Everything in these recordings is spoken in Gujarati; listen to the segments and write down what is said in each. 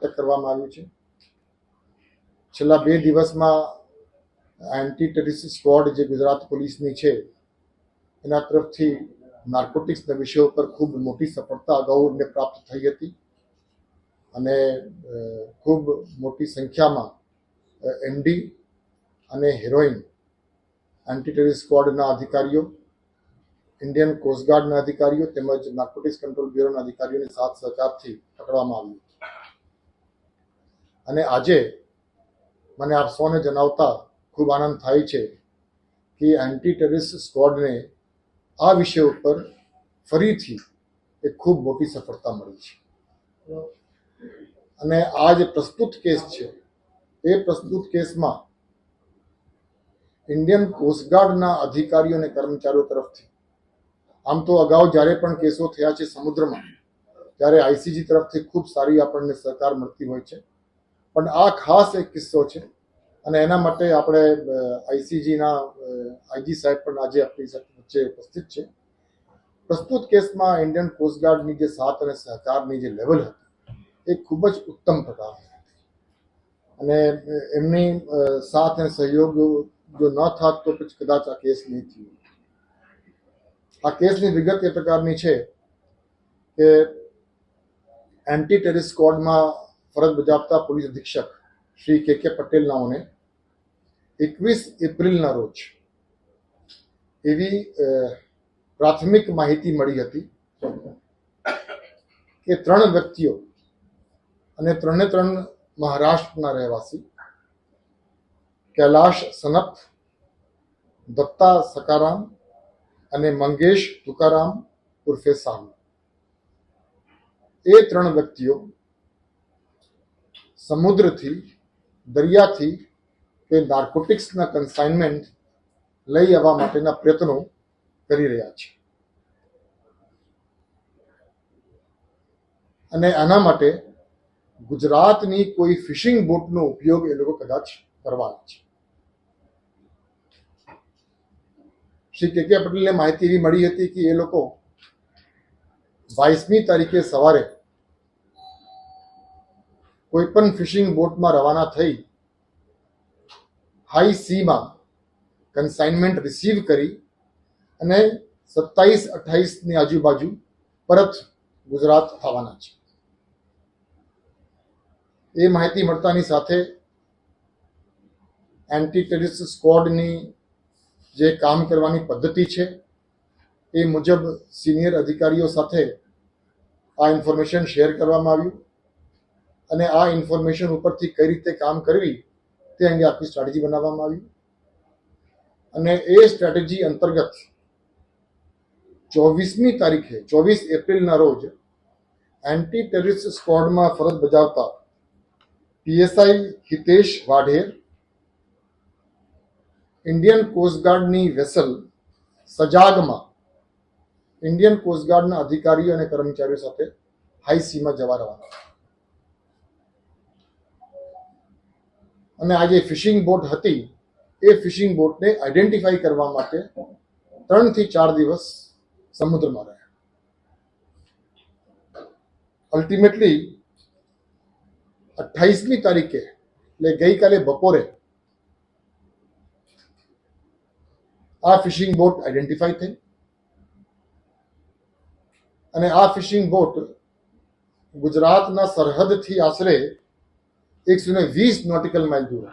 અટક કરવામાં આવ્યું છે. છેલ્લા બે દિવસમાં એન્ટી ટેરિસ સ્ક્વોડ જે ગુજરાત પોલીસની છે, એના તરફથી નાર્કોટિક્સના વિષય ઉપર ખૂબ મોટી સફળતા અગાઉ એમને પ્રાપ્ત થઈ હતી. અને ખૂબ મોટી સંખ્યામાં એમડી અને હેરોઇન એન્ટી ટેરિસ સ્ક્વોડના અધિકારીઓ, ઇન્ડિયન કોસ્ટગાર્ડના અધિકારીઓ તેમજ નાર્કોટિક્સ કંટ્રોલ બ્યુરોના અધિકારીઓની સાથ સહકારથી પકડવામાં આવ્યું. અને આજે મને આપ સૌને જણાવતા ખૂબ આનંદ થાય છે કે એન્ટી ટેરરિસ્ટ સ્ક્વોડને આ વિષય ઉપર ફરીથી એક ખૂબ મોટી સફળતા મળી છે. અને આ જે પ્રસ્તુત કેસ છે, એ પ્રસ્તુત કેસમાં ઇન્ડિયન કોસ્ટગાર્ડના અધિકારીઓ અને કર્મચારીઓ તરફથી, આમ તો અગાઉ જ્યારે પણ કેસો થયા છે સમુદ્રમાં, ત્યારે આઈસીજી તરફથી ખૂબ સારી આપણને સહકાર મળતી હોય છે. પણ આ ખાસ એક કિસ્સો છે. અને એના માટે આપણે આઈસીજીના આઈજી સાહેબ પણ આજે આપણી વચ્ચે ઉપસ્થિત છે. પ્રસ્તુત કેસમાં ઇન્ડિયન કોસ્ટગાર્ડની જે સાથ અને સહકારની જે લેવલ હતી, એ ખૂબ જ ઉત્તમ પ્રકારની અને એમની સાથ અને સહયોગ જો ન થાત તો પછી કદાચ આ કેસ નહીં થયો. આ કેસની વિગત એ પ્રકારની છે કે એન્ટી ટેરિસ સ્ક્વોડમાં ફરજ બજાવતા પોલીસ અધિક્ષક શ્રી કે કે પટેલ નાઓને એકવીસ એપ્રિલના રોજ એવી પ્રાથમિક માહિતી મળી હતી કે ત્રણ વ્યક્તિઓ અને ત્રણે ત્રણ મહારાષ્ટ્રના રહેવાસી કૈલાશ સનપ દત્તા સકારામ અને મંગેશ તુકારામ ઉર્ફે સાહુ એ ત્રણ વ્યક્તિઓ સમુદ્રથી, દરિયાથી તે નાર્કોટિક્સના કન્સાઇનમેન્ટ લઈ આવવા માટેના પ્રયત્નો કરી રહ્યા છે. અને આના માટે ગુજરાતની કોઈ ફિશિંગ બોટનો ઉપયોગ એ લોકો કદાચ કરવાના છે. શ્રી કે કે પટેલને માહિતી એવી મળી હતી કે એ લોકો બાવીસમી તારીખે સવારે કોઈ પણ ફિશિંગ બોટમાં રવાના થઈ હાઈ સીમાં કન્સાઇનમેન્ટ રિસીવ કરી અને સત્તાવીસ અઠ્ઠાવીસની આજુબાજુ પરત ગુજરાત આવવાના છે. એ માહિતી મળતાની સાથે એન્ટી ટેરિસ્ટ સ્ક્વોડની જે કામ કરવાની પદ્ધતિ છે એ મુજબ સિનિયર અધિકારીઓ સાથે આ ઇન્ફોર્મેશન શેર કરવામાં આવ્યું. અને આ ઇન્ફોર્મેશન ઉપરથી કઈ રીતે કામ કરવી, તે અંગે આખી સ્ટ્રેટેજી બનાવવામાં આવી. અને એ સ્ટ્રેટેજી અંતર્ગત ચોવીસમી તારીખે, ચોવીસ એપ્રિલના રોજ એન્ટી ટેરરિસ્ટ સ્ક્વોડમાં ફરજ બજાવતા પીએસઆઈ હિતેશ વાઢેર ઇન્ડિયન કોસ્ટગાર્ડની વેસલ સજાગમાં ઇન્ડિયન કોસ્ટગાર્ડના અધિકારીઓ અને કર્મચારીઓ સાથે હાઈ સીમાં જવા રવાના અને આ જે ફિશિંગ બોટ હતી, એ ફિશિંગ બોટને આઈડેન્ટિફાઈ કરવા માટે ત્રણથી ચાર દિવસ સમુદ્રમાં રહ્યા. અલ્ટિમેટલી અઠ્ઠાઈસમી તારીખે, એટલે ગઈકાલે બપોરે, આ ફિશિંગ બોટ આઈડેન્ટિફાઈ થઈ. અને આ ફિશિંગ બોટ ગુજરાતના સરહદથી આશરે એકસો ને વીસ નોટિકલ માઇલ દૂર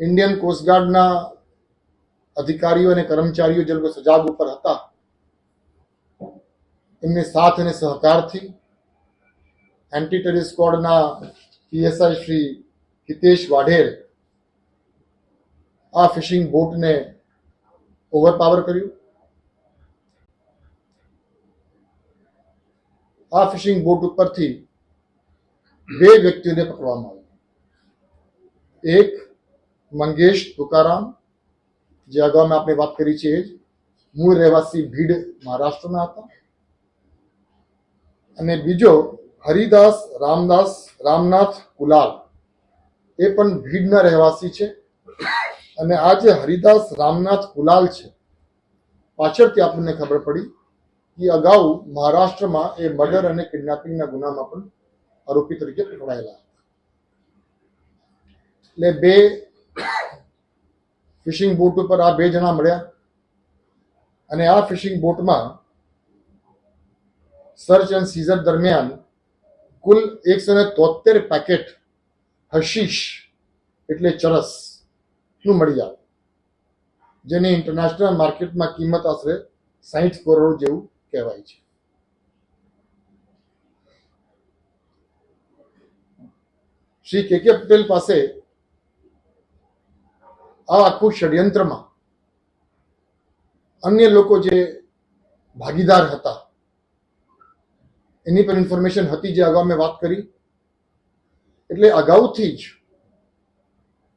ઇન્ડિયન કોસ્ટગાર્ડના અધિકારીઓ અને કર્મચારીઓ જે લોકો સજાગ ઉપર હતા એમને સાથ અને સહકારથી એન્ટી ટેરરિસ્ટ સ્ક્વોડના પીએસઆઈ શ્રી હિતેશ વાઢેર આ ફિશિંગ બોટને ઓવરપાવર કર્યું આ ફિશિંગ બોટ ઉપરથી બે વ્યક્તિઓને પકડવામાં આવી. એક મંગેશ તુકારામ, જે અગાઉ આપણે વાત કરી છે એ મૂળ રહેવાસી ભીડ મહારાષ્ટ્રના હતા. અને બીજો હરિદાસ, રામદાસ, રામનાથ કુલાલ. એ પણ ભીડના રહેવાસી છે. અને આ જે હરિદાસ, રામનાથ કુલાલ છે, પાછળથી આપણને ખબર પડી કે અગાઉ મહારાષ્ટ્રમાં એ મર્ડર અને કિડનેપિંગના ગુનામાં પણ આરોપી તરીકે પકડાયેલા એટલે બે ફિશિંગ બોટ ઉપર આ બે જણા મળ્યા અને આ ફિશિંગ બોટમાં સર્ચ એન્ડ સીઝર દરમિયાન કુલ એકસો ને તોતેર પેકેટ હશીશ એટલે ચરસ શું મળી આવે જેની ઇન્ટરનેશનલ માર્કેટમાં કિંમત આશરે સાહીઠ કરોડ જેવું કહેવાય છે. શ્રી કે કે પટેલ પાસે આ આખું ષડયંત્રમાં અન્ય લોકો જે ભાગીદાર હતા, એની પણ ઇન્ફોર્મેશન હતી જે અગાઉ મેં વાત કરી. એટલે અગાઉથી જ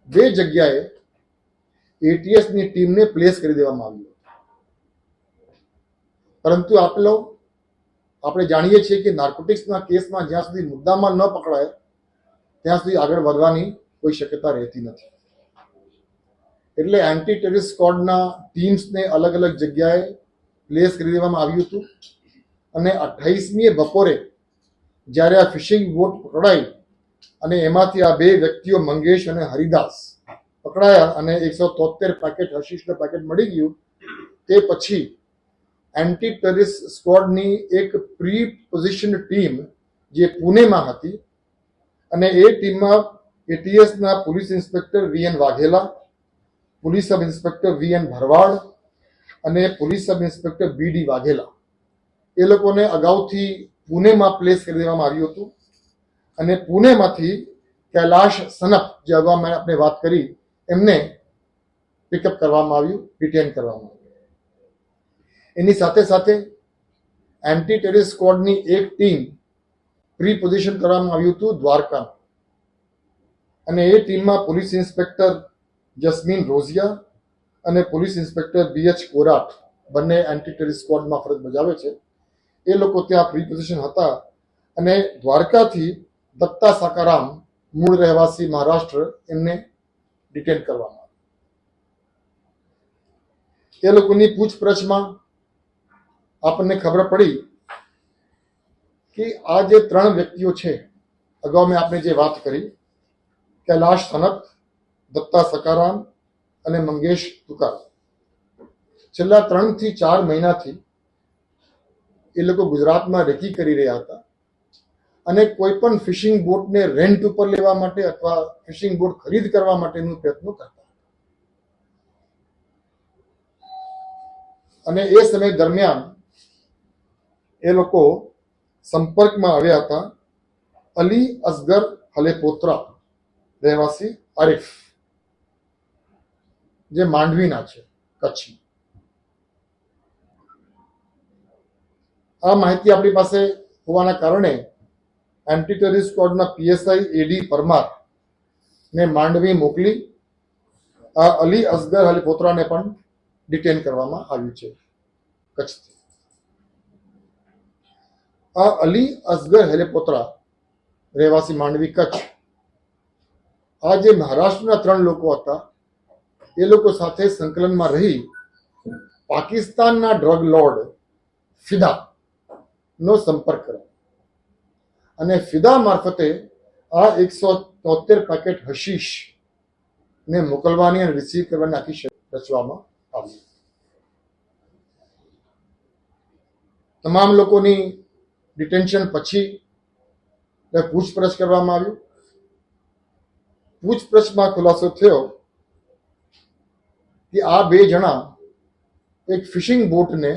બે જગ્યાએ એટીએસની ટીમને પ્લેસ કરી દેવામાં આવી પરંતુ આપલો આપણે જાણીએ છીએ કે નાર્કોટિક્સના કેસમાં જ્યાં સુધી મુદ્દામાં ન પકડાય ત્યાં સુધી આગળ વધવાની કોઈ શક્યતા રહેતી નથી. એટલે એન્ટી ટેરરિસ્ટ સ્કોડના ટીમ્સને અલગ અલગ જગ્યાએ પ્લેસ કરી દેવામાં આવ્યું હતું. અને અઠ્ઠાઈસમીએ બપોરે જ્યારે આ ફિશિંગ બોટ પકડાઈ અને એમાંથી આ બે વ્યક્તિઓ મંગેશ અને હરિદાસ પકડાયા અને એકસો તોતેર પેકેટ હશીશનું પેકેટ મળી ગયું, તે પછી એન્ટી ટેરરિસ્ટ સ્કોડની એક પ્રી પોઝિશન ટીમ જે પુણેમાં હતી અને એ ટીમમાં એટીએસના police inspector V N Vaghela, police sub inspector V N Bharwad અને police sub inspector B D Vaghela. એ લોકોને અગાઉથી પુણેમાં પ્લેસ કરી દેવામાં આવ્યું હતું અને પુણેમાંથી કૈલાશ સનપ જે અગાઉ આપણે વાત કરી, એમને પિકઅપ કરવામાં આવ્યું ડિટેન કરવામાં આવ્યું. એની સાથે સાથે એન્ટી ટેરરિસ્ટ સ્કવોડની એક ટીમ પ્રી પોઝિશન કરવામાં આવ્યું હતું દ્વારકા. અને એ ટીમમાં પોલીસ ઇન્સ્પેક્ટર જસ્મીન રોઝિયા અને police inspector B H Korat, બંને એન્ટી ટેરરિસ્ટ સ્કવોડમાં ફરજ બજાવે છે. એ લોકો ત્યાં પ્રી પોઝિશન હતા અને દ્વારકાથી દત્તા સાકારામ મૂળ રહેવાસી મહારાષ્ટ્ર એમને ડિટેન કરવામાં એ લોકોની પૂછપરછમાં આપણને ખબર પડી કે આ જે ત્રણ વ્યક્તિઓ છે, અગાઉ મેં આપણે જે વાત કરી, કૈલાશ સનક દત્તા સકારામ અને મંગેશ તુકાર. છેલ્લા ત્રણથી ચાર મહિનાથી એ લોકો ગુજરાતમાં રેકી કરી રહ્યા હતા અને કોઈ પણ ફિશિંગ બોટને રેન્ટ ઉપર લેવા માટે અથવા ફિશિંગ બોટ ખરીદ કરવા માટેનું પ્રયત્નો કરતા અને એ સમય દરમિયાન એ લોકો સંપર્કમાં આવ્યા હતા. અલી અસગર હલેપોત્રા રહેવાસી આરિફ, જે માંડવીના છે કચ્છી આ માહિતી આપણી પાસે હોવાના કારણે એન્ટી ટેરિસ સ્ક્વોડના પીએસઆઈ એડી પરમાર ને માંડવી મોકલી. આ અલી અસગર હલીપોત્રાને પણ ડિટેન કરવામાં આવ્યું છે, કચ્છથી. આ અલી અસગર હેલેપોત્રા રહેવાસી માંડવી કચ્છ. આ જે મહારાષ્ટ્રના ત્રણ લોકો હતા, એ લોકો સાથે સંકલનમાં રહી પાકિસ્તાનના ડ્રગ લોર્ડ ફિદા નો સંપર્ક કર્યો. અને ફિદા મારફતે આ એકસો તોતેર પેકેટ હશીશ ને મોકલવાની અને રિસીવ કરવાની આખી રચવામાં આવી. તમામ લોકોની ડિટેન્શન પછી પૂછપરછ કરવામાં આવ્યું. પૂછપરછમાં ખુલાસો થયો કે આ બે જણા એક ફિશિંગ બોટને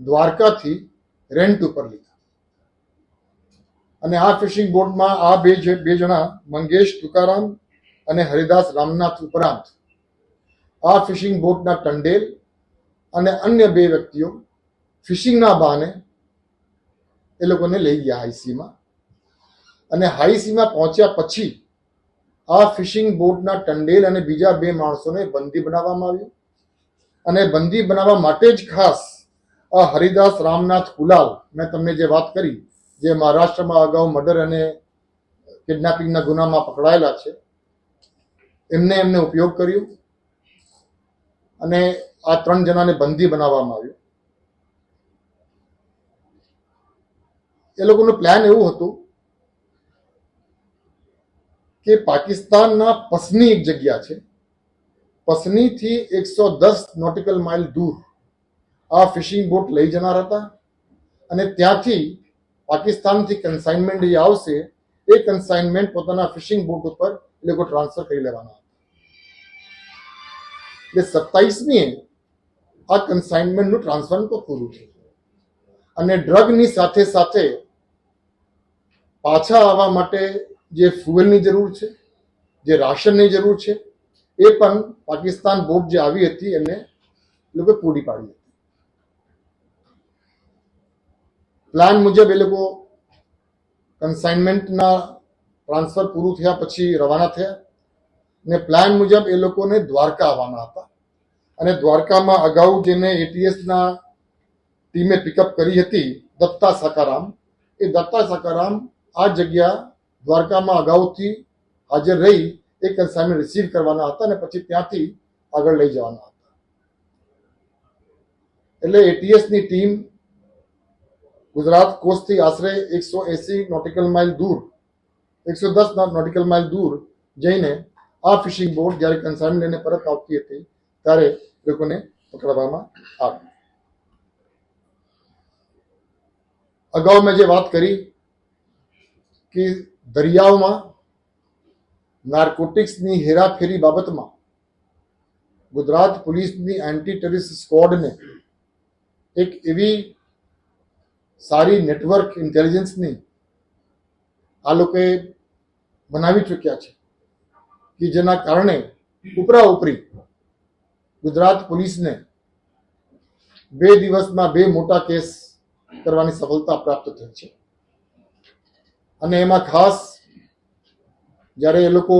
દ્વારકાથી રેન્ટ ઉપર લીધા. અને આ ફિશિંગ બોટમાં આ બે બે જણા, મંગેશ તુકારામ અને હરિદાસ રામનાથ ઉપરાંત, આ ફિશિંગ બોટના ટંડેલ અને અન્ય બે વ્યક્તિઓ ફિશિંગના બહાને એ લોકોને લઈ ગયા હાઈસીમાં અને હાઈસીમાં પહોંચ્યા પછી આ ફિશિંગ બોટના ટંડેલ અને બીજા બે માણસોને બંદી બનાવવામાં આવ્યું. અને બંદી બનાવવા માટે જ ખાસ આ હરિદાસ રામનાથ કુલાલ મેં તમને જે વાત કરી, જે મહારાષ્ટ્રમાં અગાઉ મર્ડર અને કિડનેપિંગના ગુનામાં પકડાયેલા છે, એમને એમને ઉપયોગ કર્યો. અને આ ત્રણ જણાને બંદી બનાવવામાં આવ્યું. એ લોકોનું પ્લાન એવું હતું કે પાકિસ્તાનના પસની એક જગ્યા છે. પસનીથી એકસો દસ નોટિકલ માઇલ દૂર આ ફિશિંગ બોટ લઈ જનાર હતા અને ત્યાંથી પાકિસ્તાનથી કન્સાઇનમેન્ટ જે આવશે. એ કન્સાઇનમેન્ટ પોતાના ફિશિંગ બોટ ઉપર એ લોકો ટ્રાન્સફર કરી લેવાના હતા. એટલે સત્તાવીસમીએ આ કન્સાઇનમેન્ટનું ટ્રાન્સફર તો પૂરું છે અને ડ્રગની સાથે સાથે પાછા આવવા માટે જે ફ્યુઅલની જરૂર છે, જે રાશનની જરૂર છે, એ પણ પાકિસ્તાન બોટ જે આવી હતી એને લોકો પૂરી પાડી હતી. પ્લાન મુજબ એ લોકો કન્સાઇનમેન્ટના ટ્રાન્સફર પૂરું થયા પછી રવાના થયા ને પ્લાન મુજબ એ લોકોને દ્વારકા આવવાના હતા. અને દ્વારકામાં અગાઉ જેને એટીએસના ટીમે પિકઅપ કરી હતી દત્તા સકારામ. એ દત્તા સકારામ આ જગ્યા દ્વારકામાં અગાઉથી હાજર રહી એ કન્સાઇનમેન્ટ રિસીવ કરવાના હતા અને પછી ત્યાંથી આગળ લઈ જવાના હતા. એટલે એટીએસની ટીમ ગુજરાત કોસ્ટથી આશરે એકસો એસી નોટિકલ માઇલ દૂર, એકસો દસ નોટિકલ માઇલ દૂર જઈને આ ફિશિંગ બોટ જ્યારે કન્સાઇનમેન્ટ લઈને પરત આવતી હતી ત્યારે લોકોને પકડવામાં આવી. અગાઉ મેં જે વાત કરી કે દરિયાઓમાં નાર્કોટિક્સની હેરાફેરી બાબતમાં ગુજરાત પોલીસની એન્ટી ટેરરિસ્ટ સ્ક્વોડને એક એવી સારી નેટવર્ક ઇન્ટેલિજન્સની આ લોકોએ બનાવી ચૂક્યા છે કે જેના કારણે ઉપરા ઉપરી ગુજરાત પોલીસને બે દિવસમાં બે મોટા કેસ કરવાની સફળતા પ્રાપ્ત થઈ છે. અને એમાં ખાસ જ્યારે એ લોકો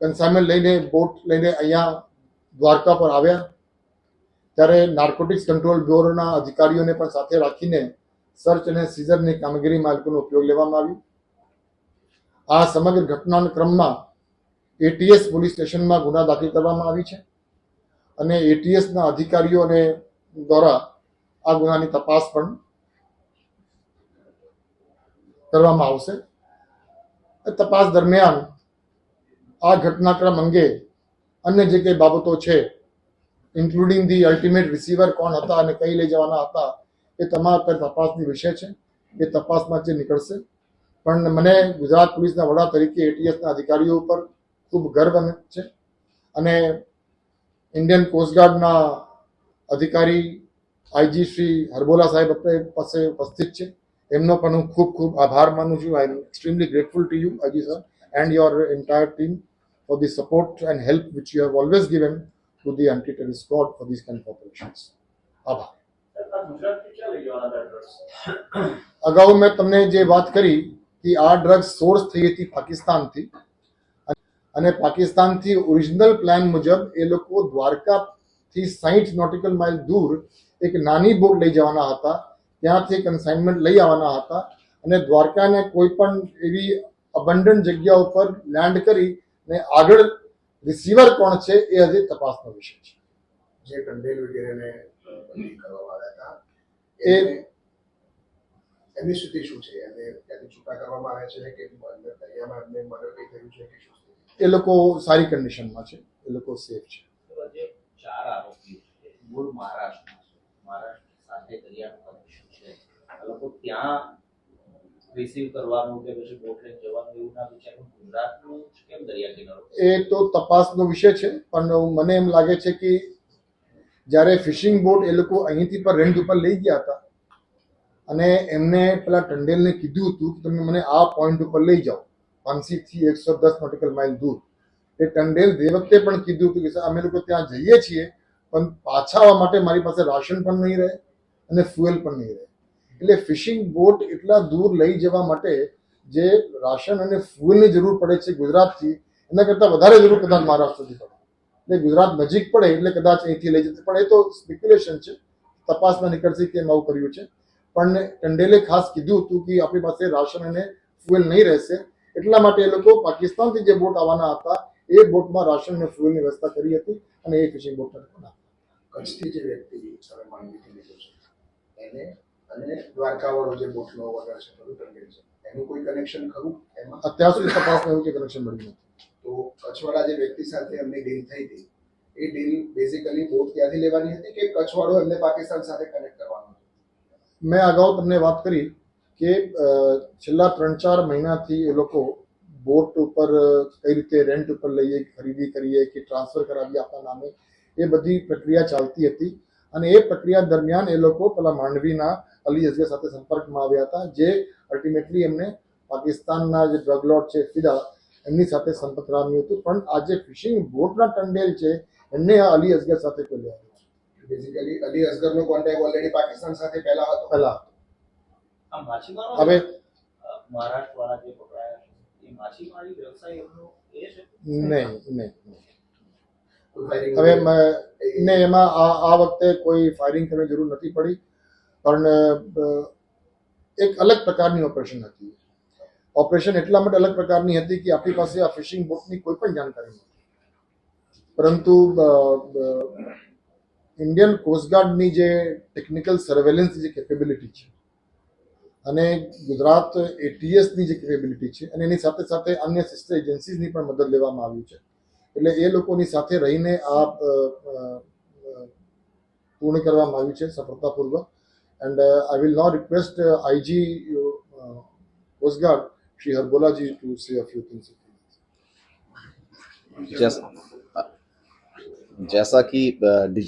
કન્સાઇનમેન્ટ લઈને બોટ લઈને અહીંયા દ્વારકા પર આવ્યા, ત્યારે નાર્કોટિક્સ કંટ્રોલ બ્યુરોના અધિકારીઓને પણ સાથે રાખીને સર્ચ અને સીઝરની કામગીરીમાં એ લોકોનો ઉપયોગ લેવામાં આવ્યો. આ સમગ્ર ઘટનાના ક્રમમાં એટીએસ પોલીસ સ્ટેશનમાં ગુના દાખલ કરવામાં આવી છે અને એટીએસના અધિકારીઓને દ્વારા આ ગુનાની તપાસ પણ કરવામાં આવશે. તપાસ દરમિયાન આ ઘટનાક્રમ અંગે અન્ય જે કંઈ બાબતો છે ઇન્ક્લુડિંગ ધી અલ્ટિમેટ રિસીવર કોણ હતા અને કઈ લઈ જવાના હતા, એ તમામ અત્યારે તપાસની વિષય છે. એ તપાસમાં જે નીકળશે. પણ મને ગુજરાત પોલીસના વડા તરીકે એટીએસના અધિકારીઓ ઉપર ખૂબ ગર્વ છે અને ઇન્ડિયન કોસ્ટગાર્ડના અધિકારી આઈજી શ્રી હરબોલા સાહેબ પાસે ઉપસ્થિત છે. એમનો પણ હું ખૂબ ખૂબ આભાર માનું છું. I am extremely grateful to you Aji sir and your entire team for the support and help which you have always given to the anti terrorist squad for this kind operations આભાર? અગાઉ મેં તમને જે વાત કરી કે આ ડ્રગ્સ સોર્સ થઈ હતી પાકિસ્તાનથી, અને પાકિસ્તાનથી ઓરિજિનલ પ્લાન મુજબ એ લોકો દ્વારકાથી સાહીઠ નોટિકલ માઇલ દૂર એક નાની બોટ લઈ જવાના હતા. ત્યાંથી કન્સાઇનમેન્ટ લઈ આવવાના હતા અને દ્વારકાને કોઈ પણ એવી અબંડન જગ્યા ઉપર લેન્ડ કરી ને આગળ રિસીવર કોણ છે એ હજી તપાસનો વિષય છે. જે કંડેલ વગેરેને બંધી કરવામાં આવ્યા એ- હતા એ એમની સ્થિતિ શું છે? અને ત્યાંથી છૂટા કરવામાં આવે છે કે દરિયામાં એમને મર્ડર કઈ થયું છે કે શું એ લોકો સારી કન્ડિશનમાં છે. એ લોકો સેફ છે. ચાર આરોપીઓ મૂળ મહારાષ્ટ્રમાં મહારાષ્ટ્ર સાથે આ લોકો ત્યાં રિસીવ કરવાનું કે પછી બોટ જવાનું એવું ના વિચારવું ગુજરાતનું કેમ દરિયા કિનારો? એ તો તપાસનો વિષય છે, પણ મને એમ લાગે છે કે જ્યારે ફિશિંગ બોટ એ લોકો અહીંથી પર રેન્ટ ઉપર લઈ ગયા હતા, અને એમને પેલા ટંડેલને કીધું હતું કે તમે મને આ પોઈન્ટ ઉપર લઈ જાઓ પાનસીથી એકસો દસ નોટિકલ માઇલ દૂર. એ ટંડેલ તે વખતે પણ કીધું હતું કે અમે લોકો ત્યાં જઈએ છીએ, પણ પાછા આવવા માટે મારી પાસે રાશન પણ નહીં રહે અને ફ્યુએલ પણ નહીં રહે. એટલે ફિશિંગ બોટ એટલા દૂર લઈ જવા માટે જે રાશન અને ફૂલની જરૂર પડે છે ગુજરાતથી, એના કરતાં વધારે જરૂર કદાચ મહારાષ્ટ્રથી પડે. એટલે ગુજરાત નજીક પડે એટલે કદાચ અહીંથી લઈ જશે પણ એ તો સ્પેક્યુલેશન છે. તપાસમાં નીકળશે કે એમ આવું કર્યું છે. પણ ટંડેલે ખાસ કીધું હતું કે આપણી પાસે રાશન અને ફ્યુએલ નહીં રહેશે. એટલા માટે એ લોકો પાકિસ્તાનથી જે બોટ આવવાના હતા, એ બોટમાં રાશન અને ફ્યુએલની વ્યવસ્થા કરી હતી અને એ ફિશિંગ બોટ કચ્છથી જે વ્યક્તિ એને અને દ્વારકાવાળો જે બોટલો વગર છે બધું ટંગેલ છે. એનું કોઈ કનેક્શન ખરું? એમાં? અત્યાર સુધી તપાસમાં એવું કે કનેક્શન મળ્યું નથી. તો કચ્છવાળા જે વ્યક્તિ સાથે એમની ડીલ થઈ હતી એ ડીલ બેઝિકલી બોટ ત્યાંથી લેવાની હતી કે કચ્છવાળો એમને પાકિસ્તાન સાથે કનેક્ટ કરવાનો હતો? મેં અગાઉ તમને વાત કરી કે છેલ્લા ત્રણ ચાર મહિનાથી એ લોકો બોટ ઉપર કઈ રીતે રેન્ટ ઉપર લઈએ ખરીદી કરીએ કે ટ્રાન્સફર કરાવીએ આપણા નામે એ બધી પ્રક્રિયા ચાલતી હતી. અને એ પ્રક્રિયા દરમિયાન એ લોકો પેલા માંડવીના અલી અઝગર સાથે સંપર્કમાં આવ્યા હતા જે અલ્ટિમેટલી એમને પાકિસ્તાનના જે ડ્રગ લોર્ડ છે ફિદા એમની સાથે સંપર્ક રામ્યું હતું. પણ આ જે ફિશિંગ બોટના ટંડેલ છે એમને આ અલી અઝગર સાથે લેવા બેઝિકલી અલી અઝગરનો કોન્ટેક્ટ ઓલરેડી પાકિસ્તાન સાથે પહેલા હતો. પહેલા હતો. હવે મહારાષ્ટ્ર જે પકડાયા છે એ માછીમારી વ્યવસાય એમનો એ છે? નહીં નહીં હવે. ને એમાં આ આ વખતે કોઈ ફાયરિંગ કરવાની જરૂર નથી પડી. પણ એક અલગ પ્રકારની ઓપરેશન હતી. ઓપરેશન એટલા માટે અલગ પ્રકારની હતી કે આપણી પાસે આ ફિશિંગ બોટની કોઈ પણ જાણકારી નથી પરંતુ ઇન્ડિયન કોસ્ટગાર્ડની જે ટેકનિકલ સર્વેલન્સ જે કેપેબિલિટી છે અને ગુજરાત એટીએસની જે કેપેબિલિટી છે અને એની સાથે સાથે અન્ય સિસ્ટર એજન્સીઝની પણ મદદ લેવામાં આવી છે. એટલે એ લોકોની સાથે રહીને આ પૂર્ણ કરવામાં આવ્યું છે સફળતાપૂર્વક. And uh, I will now request uh, IG uh, Coast Guard, Sri Harbolaji, to say a few things. जैसा जैसा कि डिजी